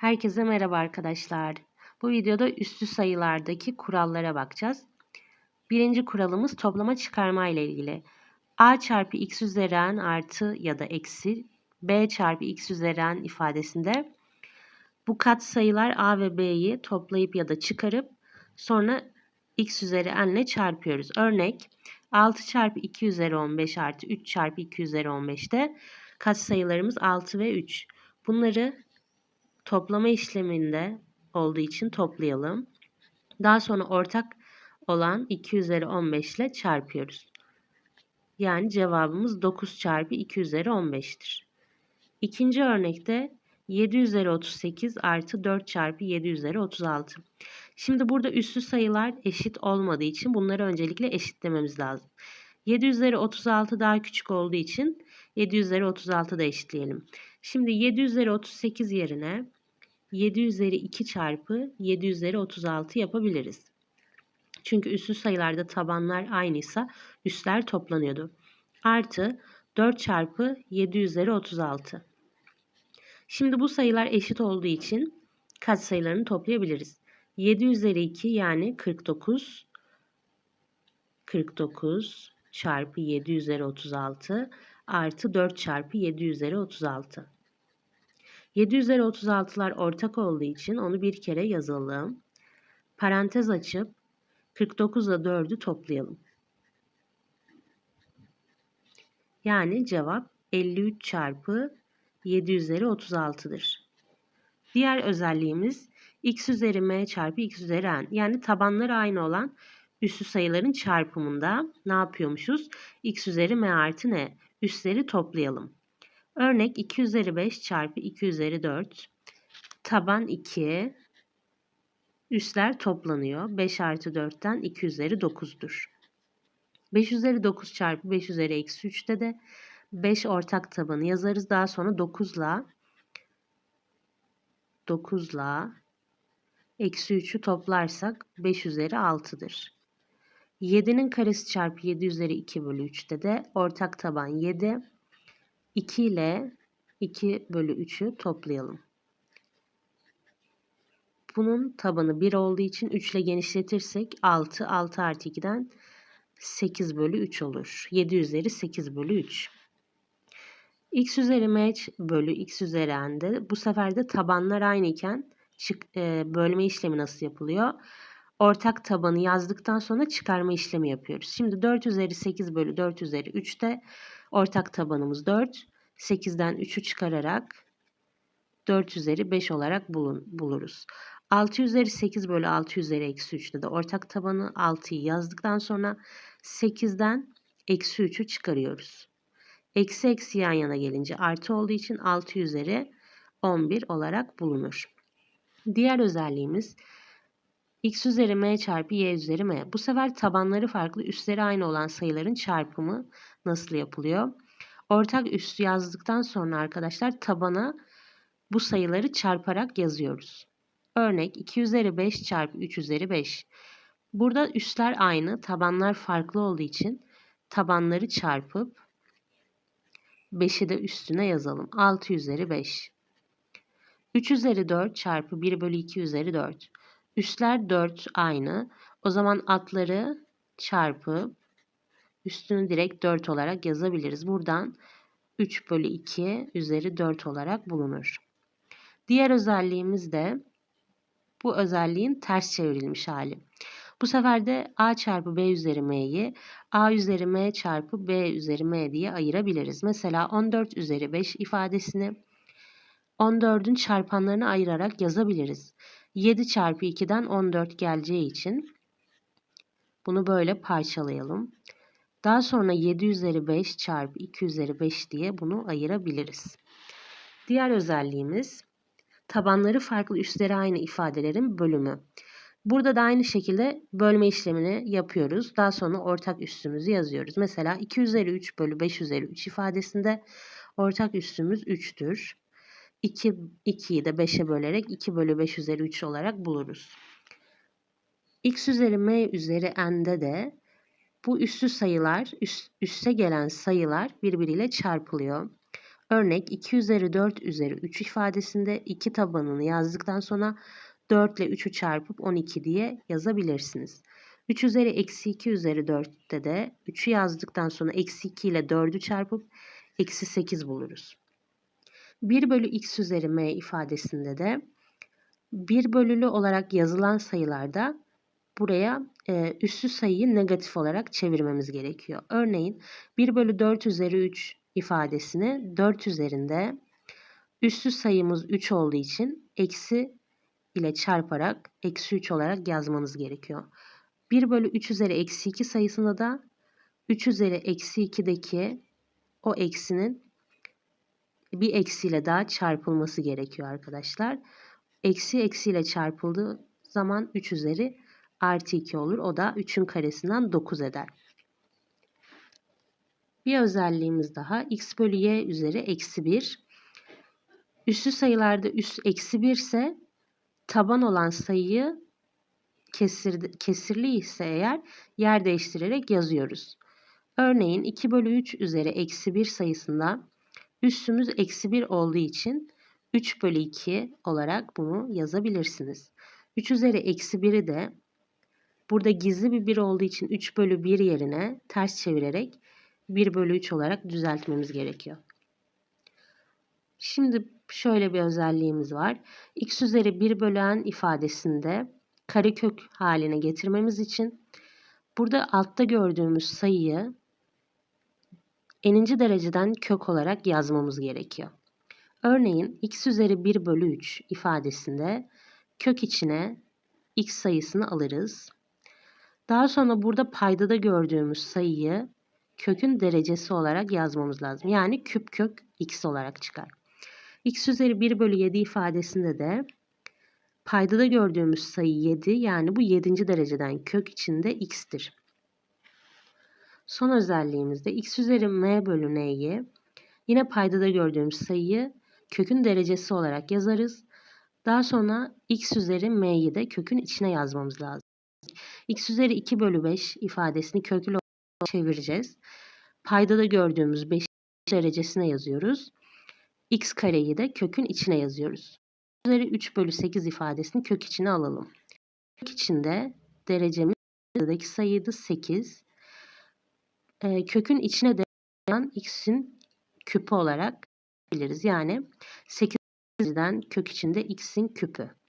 Herkese merhaba arkadaşlar. Bu videoda üstü sayılardaki kurallara bakacağız. Birinci kuralımız toplama çıkarma ile ilgili. a çarpı x üzeri n artı ya da eksi b çarpı x üzeri n ifadesinde bu kat sayılar a ve b'yi toplayıp ya da çıkarıp sonra x üzeri n ile çarpıyoruz. Örnek 6 çarpı 2 üzeri 15 artı 3 çarpı 2 üzeri 15'te kat sayılarımız 6 ve 3. Bunları toplama işleminde olduğu için toplayalım. Daha sonra ortak olan 2 üzeri 15 ile çarpıyoruz. Yani cevabımız 9 çarpı 2 üzeri 15'tir. İkinci örnekte 7 üzeri 38 artı 4 çarpı 7 üzeri 36. Şimdi burada üslü sayılar eşit olmadığı için bunları öncelikle eşitlememiz lazım. 7 üzeri 36 daha küçük olduğu için 7 üzeri 36 da eşitleyelim. Şimdi 7 üzeri 38 yerine 7 üzeri 2 çarpı 7 üzeri 36 yapabiliriz. Çünkü üslü sayılarda tabanlar aynıysa üstler toplanıyordu. Artı 4 çarpı 7 üzeri 36. Şimdi bu sayılar eşit olduğu için kaç sayılarını toplayabiliriz. 7 üzeri 2 yani 49 49 çarpı 7 üzeri 36 artı 4 çarpı 7 üzeri 36. 7 üzeri 36'lar ortak olduğu için onu bir kere yazalım. Parantez açıp 49 ile 4'ü toplayalım. Yani cevap 53 çarpı 7 üzeri 36'dır. Diğer özelliğimiz x üzeri m çarpı x üzeri n. Yani tabanları aynı olan üssü sayıların çarpımında ne yapıyormuşuz? x üzeri m artı n. Üstleri toplayalım. Örnek 2 üzeri 5 çarpı 2 üzeri 4. Taban 2. Üstler toplanıyor. 5 artı 4'ten 2 üzeri 9'dur. 5 üzeri 9 çarpı 5 üzeri eksi 3'te de 5 ortak tabanı yazarız. Daha sonra 9'la 9'la eksi 3'ü toplarsak 5 üzeri 6'dır. 7'nin karesi çarpı 7 üzeri 2 bölü 3'te de ortak taban 7. 2 ile 2 bölü 3'ü toplayalım. Bunun tabanı 1 olduğu için 3 ile genişletirsek 6, 6 artı 2'den 8 bölü 3 olur. 7 üzeri 8 bölü 3. x üzeri m bölü x üzeri n'de bu sefer de tabanlar aynı iken e, bölme işlemi nasıl yapılıyor? Ortak tabanı yazdıktan sonra çıkarma işlemi yapıyoruz. Şimdi 4 üzeri 8 bölü 4 üzeri 3'te ortak tabanımız 4. 8'den 3'ü çıkararak 4 üzeri 5 olarak bulun, buluruz. 6 üzeri 8 bölü 6 üzeri eksi 3'te de ortak tabanı 6'yı yazdıktan sonra 8'den eksi 3'ü çıkarıyoruz. Eksi eksi yan yana gelince artı olduğu için 6 üzeri 11 olarak bulunur. Diğer özelliğimiz x üzeri m çarpı y üzeri m. Bu sefer tabanları farklı, üstleri aynı olan sayıların çarpımı nasıl yapılıyor? Ortak üstü yazdıktan sonra arkadaşlar tabana bu sayıları çarparak yazıyoruz. Örnek 2 üzeri 5 çarpı 3 üzeri 5. Burada üstler aynı, tabanlar farklı olduğu için tabanları çarpıp 5'i de üstüne yazalım. 6 üzeri 5. 3 üzeri 4 çarpı 1 bölü 2 üzeri 4. Üstler 4 aynı. O zaman atları çarpıp üstünü direkt 4 olarak yazabiliriz. Buradan 3 bölü 2 üzeri 4 olarak bulunur. Diğer özelliğimiz de bu özelliğin ters çevrilmiş hali. Bu sefer de a çarpı b üzeri m'yi a üzeri m çarpı b üzeri m diye ayırabiliriz. Mesela 14 üzeri 5 ifadesini 14'ün çarpanlarını ayırarak yazabiliriz. 7 çarpı 2'den 14 geleceği için bunu böyle parçalayalım. Daha sonra 7 üzeri 5 çarpı 2 üzeri 5 diye bunu ayırabiliriz. Diğer özelliğimiz tabanları farklı üstleri aynı ifadelerin bölümü. Burada da aynı şekilde bölme işlemini yapıyoruz. Daha sonra ortak üstümüzü yazıyoruz. Mesela 2 üzeri 3 bölü 5 üzeri 3 ifadesinde ortak üstümüz 3'tür. 2, 2'yi de 5'e bölerek 2 bölü 5 üzeri 3 olarak buluruz. x üzeri m üzeri n'de de bu üstü sayılar, üst, üste gelen sayılar birbiriyle çarpılıyor. Örnek 2 üzeri 4 üzeri 3 ifadesinde 2 tabanını yazdıktan sonra 4 ile 3'ü çarpıp 12 diye yazabilirsiniz. 3 üzeri eksi 2 üzeri 4'te de 3'ü yazdıktan sonra eksi 2 ile 4'ü çarpıp eksi 8 buluruz. 1 bölü x üzeri m ifadesinde de 1 bölülü olarak yazılan sayılarda buraya e, üssü sayıyı negatif olarak çevirmemiz gerekiyor. Örneğin 1 bölü 4 üzeri 3 ifadesini 4 üzerinde üssü sayımız 3 olduğu için eksi ile çarparak eksi 3 olarak yazmamız gerekiyor. 1 bölü 3 üzeri eksi 2 sayısında da 3 üzeri eksi 2'deki o eksinin bir eksiyle daha çarpılması gerekiyor arkadaşlar. Eksi eksiyle çarpıldığı zaman 3 üzeri artı 2 olur. O da 3'ün karesinden 9 eder. Bir özelliğimiz daha x bölü y üzeri eksi 1. Üssü sayılarda üs eksi 1 ise taban olan sayıyı kesir, kesirli ise eğer yer değiştirerek yazıyoruz. Örneğin 2 bölü 3 üzeri eksi 1 sayısında üssümüz eksi 1 olduğu için 3 bölü 2 olarak bunu yazabilirsiniz. 3 üzeri eksi 1'i de burada gizli bir 1 olduğu için 3 bölü 1 yerine ters çevirerek 1 bölü 3 olarak düzeltmemiz gerekiyor. Şimdi şöyle bir özelliğimiz var. x üzeri 1 bölü n ifadesinde karekök haline getirmemiz için burada altta gördüğümüz sayıyı eninci dereceden kök olarak yazmamız gerekiyor. Örneğin x üzeri 1 bölü 3 ifadesinde kök içine x sayısını alırız. Daha sonra burada paydada gördüğümüz sayıyı kökün derecesi olarak yazmamız lazım. Yani küp kök x olarak çıkar. x üzeri 1 bölü 7 ifadesinde de paydada gördüğümüz sayı 7 yani bu 7. dereceden kök içinde x'tir. Son özelliğimizde x üzeri m bölü n'yi yine paydada gördüğümüz sayıyı kökün derecesi olarak yazarız. Daha sonra x üzeri m'yi de kökün içine yazmamız lazım. x üzeri 2 bölü 5 ifadesini köklü çevireceğiz. Paydada gördüğümüz 5 derecesine yazıyoruz. x kareyi de kökün içine yazıyoruz. Üzeri 3 bölü 8 ifadesini kök içine alalım. Kök içinde derecemiz sayıydı 8. Ee, kökün içine de x'in küpü olarak biliriz. Yani 8'den kök içinde x'in küpü.